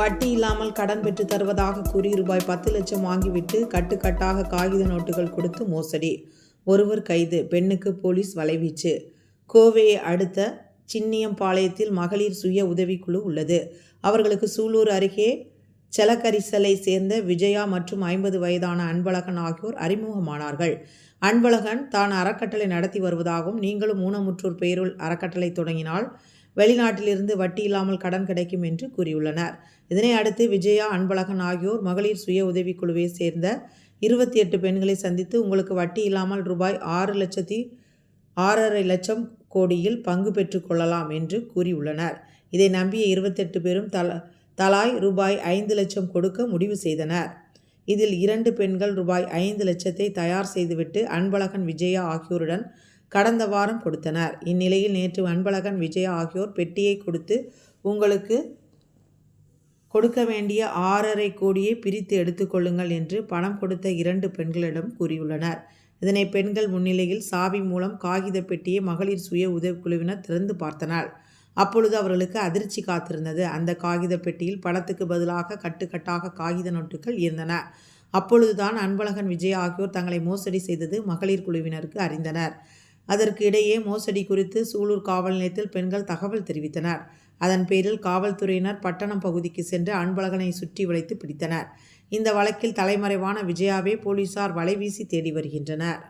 வட்டி இல்லாமல் கடன் பெற்று தருவதாக கூறி ரூபாய் பத்து லட்சம் வாங்கிவிட்டு கட்டுக்கட்டாக காகித நோட்டுகள் கொடுத்து மோசடி. ஒருவர் கைது. பெண்ணுக்கு போலீஸ் வலைவீச்சு. கோவையை அடுத்த சின்னியம்பாளையத்தில் மகளிர் சுய உதவிக்குழு உள்ளது. அவர்களுக்கு சூலூர் அருகே செலக்கரிசலை சேர்ந்த விஜயா மற்றும் ஐம்பது வயதான அன்பழகன் ஆகியோர் அறிமுகமானார்கள். அன்பழகன் தான் அறக்கட்டளை நடத்தி வருவதாகவும் நீங்களும் ஊனமுற்றோர் பெயருள் அறக்கட்டளை தொடங்கினால் வெளிநாட்டிலிருந்து வட்டி இல்லாமல் கடன் கிடைக்கும் என்று கூறியுள்ளனர். இதனை அடுத்து விஜயா அன்பழகன் ஆகியோர் மகளிர் சுய உதவிக்குழுவை சேர்ந்த இருபத்தி எட்டு பெண்களை சந்தித்து உங்களுக்கு வட்டி இல்லாமல் ரூபாய் ஆறு லட்சத்தி ஆறரை லட்சம் கோடியில் பங்கு பெற்றுக்கொள்ளலாம் என்று கூறியுள்ளனர். இதை நம்பிய இருபத்தெட்டு பேரும் தல தலாய் ரூபாய் ஐந்து லட்சம் கொடுக்க முடிவு செய்தனர். இதில் இரண்டு பெண்கள் ரூபாய் ஐந்து லட்சத்தை தயார் செய்துவிட்டு அன்பழகன் விஜயா ஆகியோருடன் கடந்த வாரம் கொடுத்தனர். இந்நிலையில் நேற்று அன்பழகன் விஜயா ஆகியோர் பெட்டியை கொடுத்து உங்களுக்கு கொடுக்க வேண்டிய ஆறரை கோடியை பிரித்து எடுத்துக்கொள்ளுங்கள் என்று பணம் கொடுத்த இரண்டு பெண்களிடம் கூறியுள்ளனர். இதனை பெண்கள் முன்னிலையில் சாவி மூலம் காகித பெட்டியை மகளிர் சுய உதவிக்குழுவினர் திறந்து பார்த்தனர். அப்பொழுது அவர்களுக்கு அதிர்ச்சி காத்திருந்தது. அந்த காகித பெட்டியில் பணத்துக்கு பதிலாக கட்டுக்கட்டாக காகித நோட்டுகள் இருந்தன. அப்பொழுதுதான் அன்பழகன் விஜய் ஆகியோர் தங்களை மோசடி செய்தது மகளிர் குழுவினருக்கு அறிந்தனர். அதற்கு இடையே மோசடி குறித்து சூலூர் காவல் நிலையத்தில் பெண்கள் தகவல் தெரிவித்தனர். அதன் பேரில் காவல்துறையினர் பட்டணம் பகுதிக்கு சென்று அன்பழகனை சுற்றி வளைத்து பிடித்தனர். இந்த வழக்கில் தலைமறைவான விஜயாவை போலீசார் வலைவீசி தேடி வருகின்றனர்.